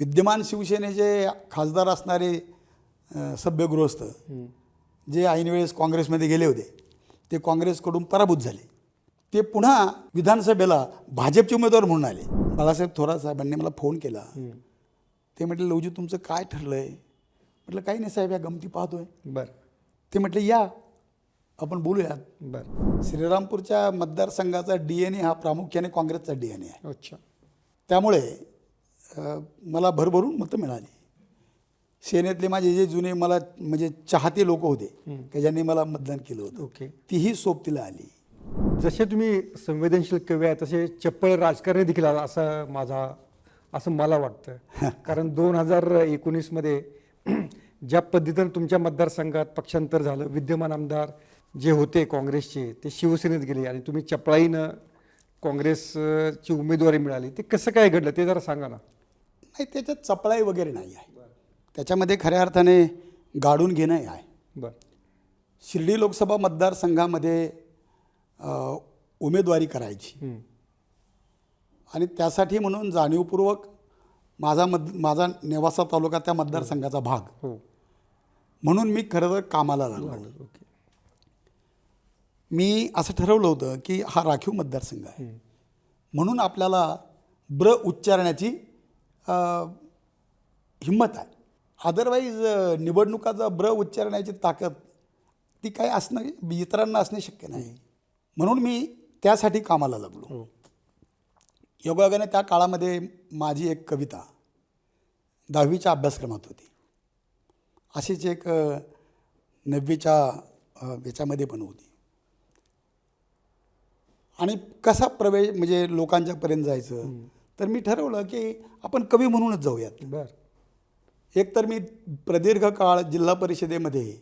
विद्यमान शिवसेनेचे खासदार असणारे अ, सभ्य गृहस्थ जे ऐनवेळेस काँग्रेसमध्ये गेले होते ते काँग्रेसकडून पराभूत झाले. ते पुन्हा विधानसभेला भाजपचे उमेदवार म्हणून आले. बाळासाहेब थोरात साहेबांनी मला फोन केला. ते म्हटलं लवजी तुमचं काय ठरलं आहे म्हटलं काही नाही साहेब या गमती पाहतोय. बरं. ते म्हटलं या आपण बोलूयात. बरं. श्रीरामपूरच्या मतदारसंघाचा डी एन ए हा प्रामुख्याने काँग्रेसचा डी एन ए आहे. अच्छा. त्यामुळे मला भरभरून मतं मिळाली. सेनेतले माझे जे जुने मला म्हणजे चाहते लोक होते की ज्यांनी मला मतदान केलं होतं ओके. तीही सोबतीला आली. जसे तुम्ही संवेदनशील कवी आहे तसे चप्पळ राजकारणी देखील आला असं माझा असं मला वाटतं. कारण दोन हजार एकोणीसमध्ये ज्या पद्धतीनं तुमच्या मतदारसंघात पक्षांतर झालं विद्यमान आमदार जे होते काँग्रेसचे ते शिवसेनेत गेले आणि तुम्ही चपळाईनं काँग्रेसची उमेदवारी मिळाली. ते कसं काय घडलं ते जरा सांगा ना. नाही त्याच्यात चपळाई वगैरे नाही आहे. त्याच्यामध्ये खऱ्या अर्थाने गाडून घेणं आहे. बरं. शिर्डी लोकसभा मतदारसंघामध्ये उमेदवारी करायची. आणि त्यासाठी म्हणून जाणीवपूर्वक माझा मत माझा नेवासा तालुका त्या मतदारसंघाचा भाग. हो. म्हणून मी खरं तर कामाला लागलो मी असं ठरवलं होतं की हा राखीव मतदारसंघ आहे. म्हणून आपल्याला ब्र उच्चारण्याची हिंमत आहे. अदरवाईज निवडणुकाचा ब्र उच्चारण्याची ताकद ती काय असणं इतरांना असणे शक्य नाही. म्हणून मी त्यासाठी कामाला लागलो. हो. योगायोगाने त्या काळामध्ये माझी एक कविता दहावीच्या अभ्यासक्रमात होती. अशीच एक नववीच्या याच्यामध्ये पण होती. आणि कसा प्रवेश म्हणजे लोकांच्यापर्यंत जायचं तर मी ठरवलं की आपण कवी म्हणूनच जाऊयात. बरं. एक तर मी प्रदीर्घ काळ जिल्हा परिषदेमध्ये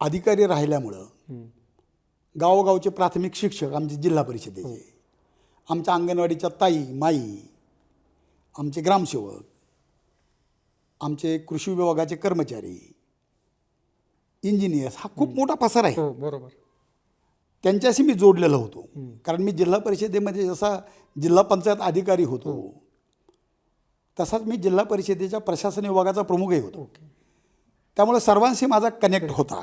अधिकारी राहिल्यामुळं हं. गावोगावचे प्राथमिक शिक्षक आमचे जिल्हा परिषदेचे आमच्या अंगणवाडीच्या ताई माई आमचे ग्रामसेवक आमचे कृषी विभागाचे कर्मचारी इंजिनियर्स हा खूप मोठा पसार आहे. हो बरोबर. त्यांच्याशी मी जोडलेलो होतो. कारण मी जिल्हा परिषदेमध्ये जसा जिल्हा पंचायत अधिकारी होतो तसाच मी जिल्हा परिषदेच्या प्रशासन विभागाचा प्रमुखही होतो. त्यामुळे सर्वांशी माझा कनेक्ट होता.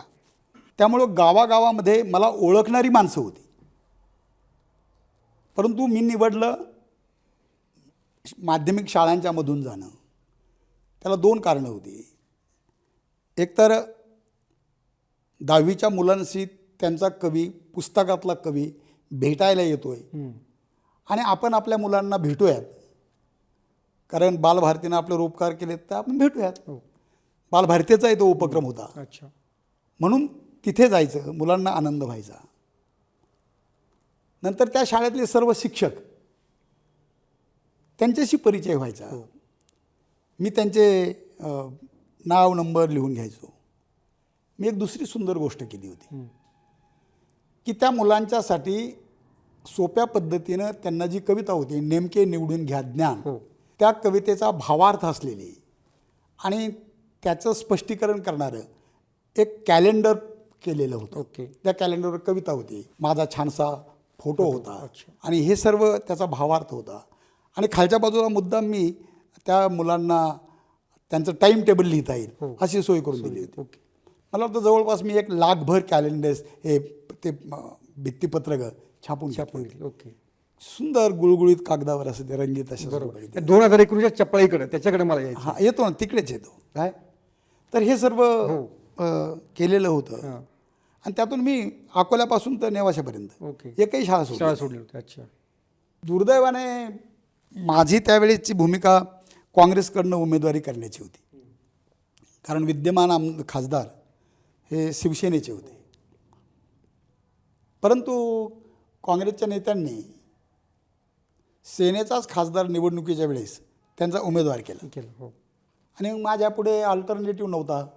त्यामुळं गावागावामध्ये मला ओळखणारी माणसं होती. परंतु मी निवडलं माध्यमिक शाळांच्या मधून जाणं. त्याला दोन कारणं होती. एकतर दहावीच्या मुलांशी त्यांचा कवी पुस्तकातला कवी भेटायला येतोय. हं. आणि आपण आपल्या मुलांना भेटूयात. कारण बालभारतीनं आपले रोपकार केलेत तर आपण भेटूयात. हो. बालभारतीचाही तो उपक्रम होता. अच्छा. म्हणून तिथे जायचं मुलांना आनंद व्हायचा. नंतर त्या शाळेतले सर्व शिक्षक त्यांच्याशी परिचय व्हायचा. मी त्यांचे नाव नंबर लिहून घ्यायचो. मी एक दुसरी सुंदर गोष्ट केली होती. की त्या मुलांच्यासाठी सोप्या पद्धतीनं त्यांना जी कविता होती नेमके निवडून घ्या ज्ञान हो. त्या कवितेचा भावार्थ असलेली आणि त्याचं स्पष्टीकरण करणारं एक कॅलेंडर केलेलं होतं. ओके. त्या कॅलेंडरवर कविता होती. माझा छानसा फोटो होता. आणि हे सर्व त्याचा भावार्थ होता. आणि खालच्या बाजूला मुद्दाम मी त्या मुलांना त्यांचं टाईम टेबल लिहिता येईल हो. अशी सोय करून दिली होती. ओके. मला वाटतं जवळपास मी एक लाखभर कॅलेंडर्स हे ते भित्तीपत्रक छापून छापून ओके. सुंदर गुळगुळीत कागदावर असं ते रंगीत अशा बरोबर. दोन हजार एकोणीसच्या चपळाईकडे त्याच्याकडे मला हा येतो ना तिकडेच येतो. काय? तर हे सर्व हो. केलेलं होतं. आणि त्यातून मी अकोल्यापासून तर नेवाशापर्यंत. ओके. एकही शाळा सोडली शाळा सोडली होती अच्छा. दुर्दैवाने माझी त्यावेळेची भूमिका काँग्रेसकडनं उमेदवारी करण्याची होती. कारण विद्यमान आम खासदार हे शिवसेनेचे होते. परंतु काँग्रेसच्या नेत्यांनी सेनेचाच खासदार निवडणुकीच्या वेळेस त्यांचा उमेदवार केला. केलं हो. आणि मग माझ्यापुढे अल्टरनेटिव्ह नव्हता.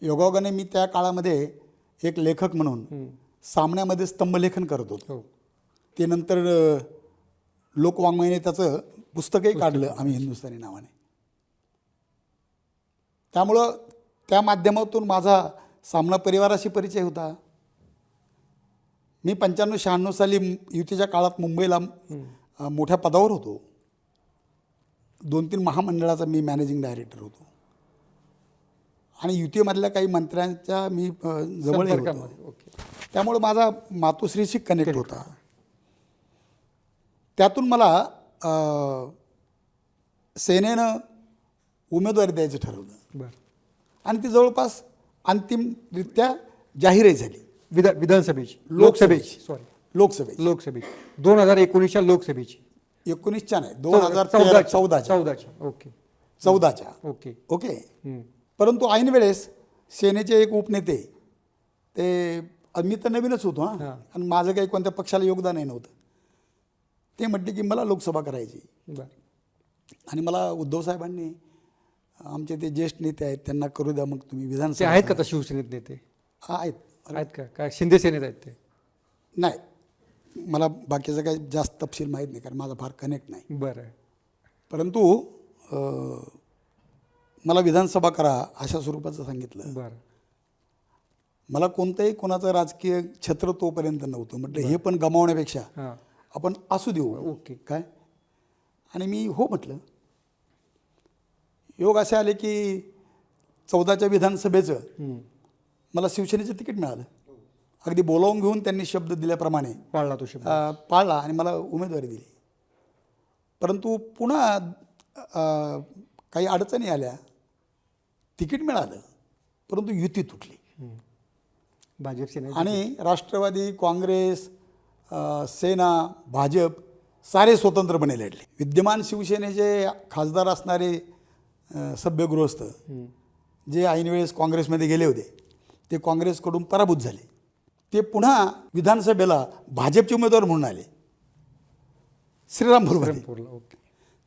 योगायोगाने मी त्या काळामध्ये एक लेखक म्हणून सामन्यामध्ये स्तंभलेखन करत होतो. हो. ते नंतर लोकवाङ्मयाने त्याचं पुस्तकही काढलं. आम्ही हिंदुस्थानी नावाने. त्यामुळं त्या माध्यमातून माझा सामना परिवाराशी परिचय होता. मी पंच्याण्णव शहाण्णव साली युतीच्या काळात मुंबईला मोठ्या पदावर होतो. दोन तीन महामंडळाचा मी मॅनेजिंग डायरेक्टर होतो. आणि युतीमधल्या काही मंत्र्यांच्या मी जवळ होतो. त्यामुळे माझा मातोश्रीशी कनेक्ट होता. त्यातून मला सेनेनं उमेदवारी द्यायचं ठरवलं. आणि ती जवळपास अंतिमरित्या जाहीरही झाली. विधान विधानसभेची लोकसभेची. सॉरी लोकसभेची. लोकसभेची. दोन हजार एकोणीसच्या लोकसभेची. एकोणीसच्या नाही दोन हजार चौदाच्या. चौदाच्या. चौदाच्या. ओके. चौदाच्या. ओके. ओके. परंतु ऐन वेळेस सेनेचे एक उपनेते ते मी तर नवीनच होतो हां. आणि माझं काही कोणत्या पक्षाला योगदानही नव्हतं. ते म्हटले की मला लोकसभा करायची. आणि मला उद्धव साहेबांनी आमचे ते ज्येष्ठ नेते आहेत त्यांना करू द्या मग तुम्ही ते विधानसभा आहेत का आता शिवसेनेत नेते? आहेत. आहेत का? काय शिंदे सेनेत आहेत ते? नाही. मला बाकीचं काही जास्त तपशील माहीत नाही कारण माझा फार कनेक्ट नाही. बरं. परंतु अं, मला विधानसभा करा अशा स्वरूपाचं सांगितलं. बरं. मला कोणतंही कोणाचं राजकीय छत्र तोपर्यंत नव्हतं. म्हटलं हे पण गमावण्यापेक्षा हां. आपण असू देऊ. ओके. काय? आणि मी हो म्हटलं योग असे आले की चौदाच्या विधानसभेचं. मला शिवसेनेचं तिकीट मिळालं. अगदी बोलावून घेऊन त्यांनी शब्द दिल्याप्रमाणे. पाळला तो शब्द. पाळला आणि मला उमेदवारी दिली. परंतु पुन्हा काही अडचणी आल्या. तिकीट मिळालं. परंतु युती तुटली. भाजप सेना आणि राष्ट्रवादी काँग्रेस सेना भाजप सारे स्वतंत्रपणे लढले. विद्यमान शिवसेनेचे खासदार असणारे अ, सभ्यगृहस्थ जे ऐनवेळेस काँग्रेसमध्ये गेले होते ते काँग्रेसकडून पराभूत झाले. ते पुन्हा विधानसभेला भाजपचे उमेदवार म्हणून आले. श्रीरामपूरला ओके.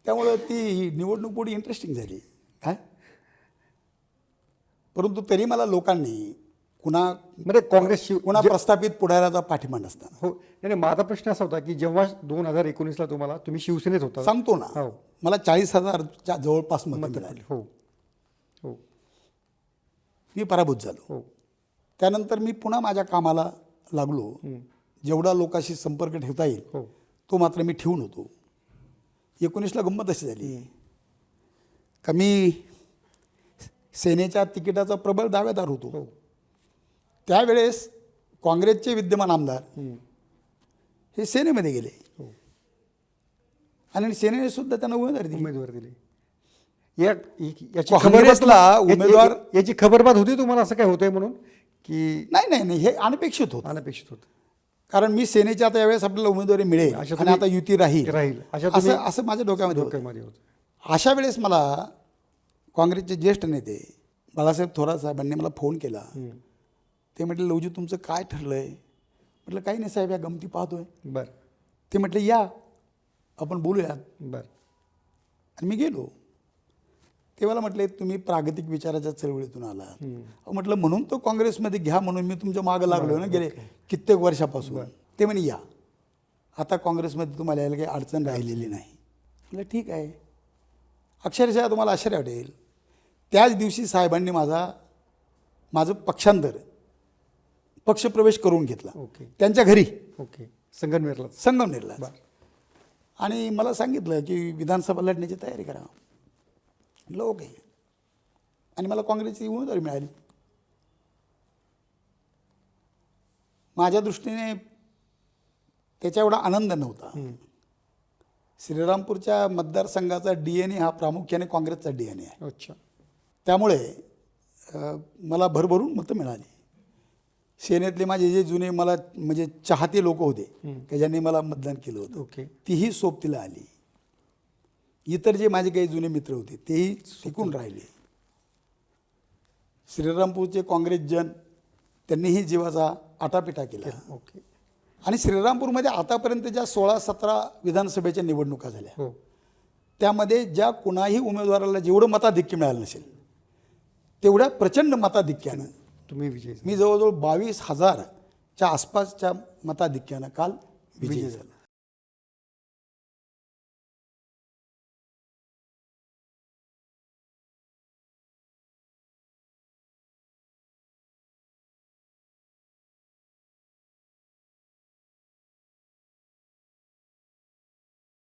त्यामुळं ती निवडणूक पुढे इंटरेस्टिंग झाली. काय? परंतु तरी मला लोकांनी कुणा म्हणजे काँग्रेस शिव कुणा प्रस्थापित पुढाऱ्याचा पाठिंबा नसताना हो. नाही नाही, माझा प्रश्न असा होता की जेव्हा दोन हजार एकोणीसला तुम्हाला तुम्ही शिवसेनेत होता. सांगतो ना. हो. मला चाळीस हजारच्या जवळपास मतं मिळाली. हो. हो. मी पराभूत झालो. हो. त्यानंतर मी पुन्हा माझ्या कामाला लागलो. जेवढा लोकांशी संपर्क ठेवता येईल हो. तो मात्र मी ठेवून होतो. एकोणीसला गंमत अशी झाली. का मी सेनेच्या तिकिटाचा प्रबळ दावेदार होतो. हो. त्यावेळेस काँग्रेसचे विद्यमान आमदार. हे सेनेमध्ये गेले. हो. आणि सेनेने सुद्धा त्यांना उमेदवारी दिली. उमेदवार दिले. या याची काँग्रेसला या- उमेदवार- याची खबरबात होती तुम्हाला असं काय होतंय म्हणून? की नाही नाही नाही हे अनपेक्षित होतं. अनपेक्षित होतं. कारण मी सेनेच्या आता यावेळेस आपल्याला उमेदवारी मिळेल आणि आता युती राहील. राहील. असं असं माझ्या डोक्यामध्ये होतं. डोक्यामध्ये होतं. अशा वेळेस मला काँग्रेसचे ज्येष्ठ नेते बाळासाहेब थोरात साहेबांनी मला फोन केला. ते म्हटले लवजी तुमचं काय ठरलंय? म्हटलं काही नाही साहेब या गमती पाहतोय. बरं. ते म्हटले या आपण बोलूयात. बरं. आणि मी गेलो. ते मला म्हटले तुम्ही प्रागतिक विचाराच्या चळवळीतून आलात. अहो, म्हटलं म्हणून तो काँग्रेसमध्ये घ्या म्हणून मी तुमच्या मागं लागलो ना गेले कित्येक वर्षापासून. ते म्हणे या. आता काँग्रेसमध्ये तुम्हाला यायला काही अडचण राहिलेली नाही. म्हटलं ठीक आहे. अक्षरशः तुम्हाला आश्चर्य वाटेल. त्याच दिवशी साहेबांनी माझा माझं पक्षांतर पक्षप्रवेश करून घेतला. ओके. त्यांच्या घरी. ओके. संगमनेरला. संगमनेरला. आणि मला सांगितलं की विधानसभा लढण्याची तयारी करा. म्हटलं ओके आणि मला काँग्रेसची उमेदवारी मिळाली. माझ्या दृष्टीने त्याच्या एवढा आनंद नव्हता. श्रीरामपूरच्या मतदारसंघाचा डी एन ए हा प्रामुख्याने काँग्रेसचा डी एन ए आहे. अच्छा. त्यामुळे अ, मला भरभरून मतं मिळाली. सेनेतले माझे जे जुने मला म्हणजे चाहते लोक होते की ज्यांनी मला मतदान केलं होतं ओके. तीही सोबतीला आली. इतर जे माझे काही जुने मित्र होते तेही टिकून राहिले. श्रीरामपूरचे काँग्रेसजन त्यांनीही जीवाचा आटापिटा केला. ओके आणि श्रीरामपूरमध्ये आतापर्यंत ज्या सोळा सतरा विधानसभेच्या निवडणुका झाल्या हो. त्यामध्ये ज्या कुणाही उमेदवाराला जेवढं मताधिक्य मिळालं नसेल तेवढ्या प्रचंड मताधिक्यानं तुम्ही विजय मी जवळजवळ बावीस हजारच्या आसपासच्या मताधिक्यानं काल विजयी झाला.